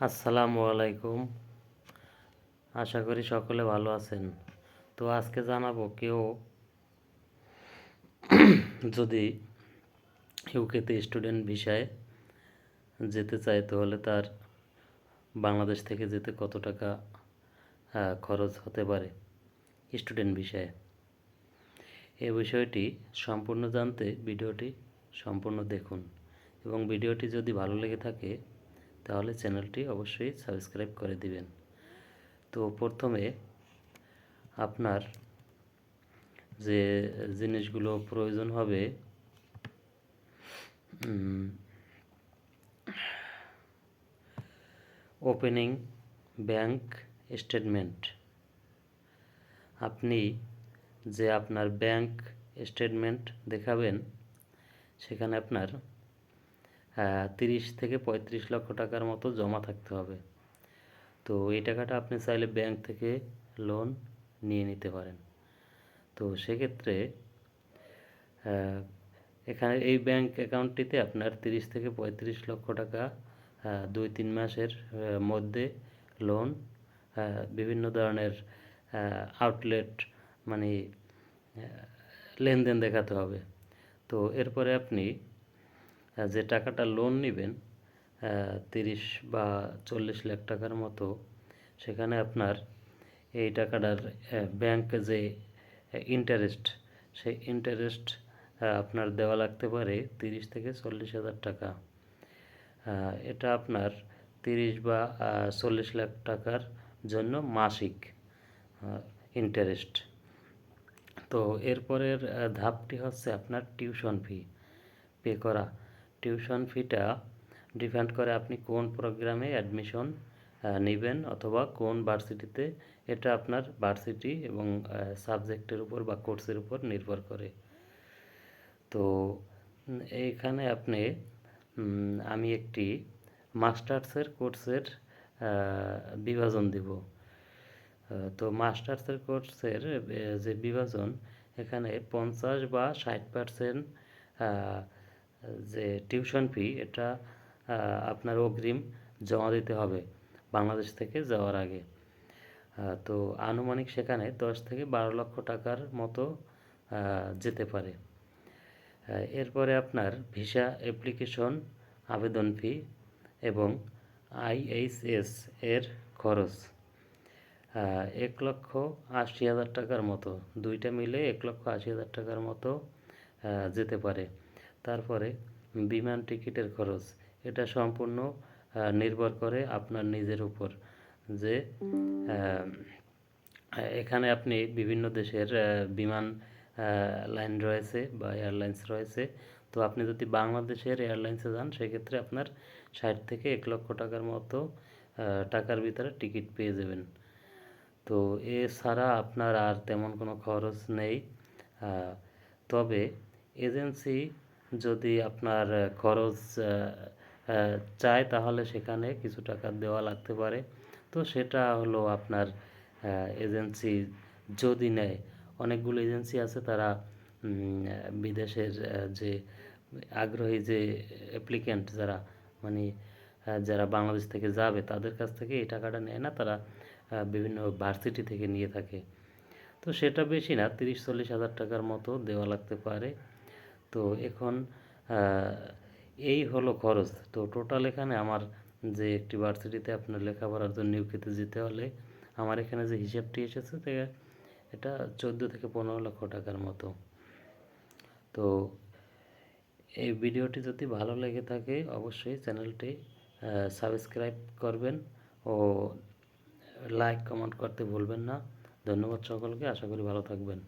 আসসালামু আলাইকুম। আশা করি সকলে ভালো আছেন। তো আজকে জানাব কেউ যদি ইউকেতে স্টুডেন্ট ভিসায় যেতে চায়, তাহলে তার বাংলাদেশ থেকে যেতে কত টাকা খরচ হতে পারে স্টুডেন্ট ভিসায়? এই বিষয়টি সম্পূর্ণ জানতে ভিডিওটি সম্পূর্ণ দেখুন এবং ভিডিওটি যদি ভালো লেগে থাকে তাহলে চ্যানেলটি অবশ্যই সাবস্ক্রাইব করে দিবেন। তো প্রথমে আপনার যে জিনিসগুলো প্রয়োজন হবে ওপেনিং ব্যাংক স্টেটমেন্ট আপনি যে আপনার ব্যাংক স্টেটমেন্ট দেখাবেন, সেখানে আপনার তিরিশ থেকে পঁয়ত্রিশ লক্ষ টাকার মতো জমা থাকতে হবে। তো এই টাকাটা আপনি চাইলে ব্যাংক থেকে লোন নিয়ে নিতে পারেন। তো সেক্ষেত্রে এখানে এই ব্যাংক অ্যাকাউন্টটিতে আপনার তিরিশ থেকে পঁয়ত্রিশ লক্ষ টাকা দুই তিন মাসের মধ্যে লোন বিভিন্ন ধরনের আউটলেট মানে লেনদেন দেখাতে হবে। তো এরপরে আপনি যে টাকাটা লোন নেবেন তিরিশ বা চল্লিশ লাখ টাকার মতো, সেখানে আপনার এই টাকাটার ব্যাংক যে ইন্টারেস্ট সেই ইন্টারেস্ট আপনার দেওয়া লাগতে পারে তিরিশ থেকে চল্লিশ হাজার টাকা। এটা আপনার তিরিশ বা চল্লিশ লাখ টাকার জন্য মাসিক ইন্টারেস্ট তো এরপরের ধাপটি হচ্ছে আপনার টিউশন ফি পে করা। টিউশন ফিটা ডিপেন্ড করে আপনি কোন প্রোগ্রামে অ্যাডমিশন নেবেন অথবা কোন ভার্সিটিতে, এটা আপনার ভার্সিটি এবং সাবজেক্টের উপর বা কোর্সের উপর নির্ভর করে। তো এইখানে আপনি আমি একটি মাস্টার্সের কোর্সের বিভাজন দিব। তো মাস্টার্সের কোর্সের যে বিভাজন, এখানে পঞ্চাশ বা ষাট পার্সেন্ট যে টিউশন ফি, এটা আপনার অগ্রিম জমা দিতে হবে বাংলাদেশ থেকে যাওয়ার আগে। তো আনুমানিক সেখানে দশ থেকে বারো লক্ষ টাকার মতো যেতে পারে। এরপরে আপনার ভিসা অ্যাপ্লিকেশন, আবেদন ফি এবং আইএইচএস এর খরচ। এক লক্ষ আশি হাজার টাকার মতো, দুইটা মিলে এক লক্ষ আশি হাজার টাকার মতো যেতে পারে। তারপরে বিমান টিকিটের খরচ। এটা সম্পূর্ণ নির্ভর করে আপনার নিজের উপর যে এখানে আপনি বিভিন্ন দেশের বিমান লাইন রয়েছে বা এয়ারলাইন্স রয়েছে। তো আপনি যদি বাংলাদেশের এয়ারলাইন্সে যান, সেক্ষেত্রে আপনার ষাট থেকে এক লক্ষ টাকার মতো টাকার ভিতরে টিকিট পেয়ে যাবেন। তো এছাড়া আপনার আর তেমন কোনো খরচ নেই। তবে এজেন্সি যদি আপনার খরচ চায় তাহলে সেখানে কিছু টাকা দেওয়া লাগতে পারে। তো সেটা হলো আপনার এজেন্সি যদি নেয়। অনেকগুলো এজেন্সি আছে তারা বিদেশের যে আগ্রহী যে অ্যাপ্লিক্যান্ট যারা মানে যারা বাংলাদেশ থেকে যাবে তাদের কাছ থেকে এই টাকাটা নেয় না। তারা বিভিন্ন ভার্সিটি থেকে নিয়ে থাকে। তো সেটা বেশি না, তিরিশ চল্লিশ হাজার টাকার মতো দেওয়া লাগতে পারে। তো এখন এই হলো খরচ। তো টোটাল এখানে আমার যে একটি ভার্সিটিতে আপনার লেখাপড়ার জন্য ইউকেতে যেতে হলে, আমার এখানে যে হিসাবটি এসেছে এটা চোদ্দ থেকে পনেরো লক্ষ টাকার মতো। তো এই ভিডিওটি যদি ভালো লেগে থাকে, অবশ্যই চ্যানেলটি সাবস্ক্রাইব করবেন ও লাইক কমেন্ট করতে ভুলবেন না। ধন্যবাদ সকলকে, আশা করি ভালো থাকবেন।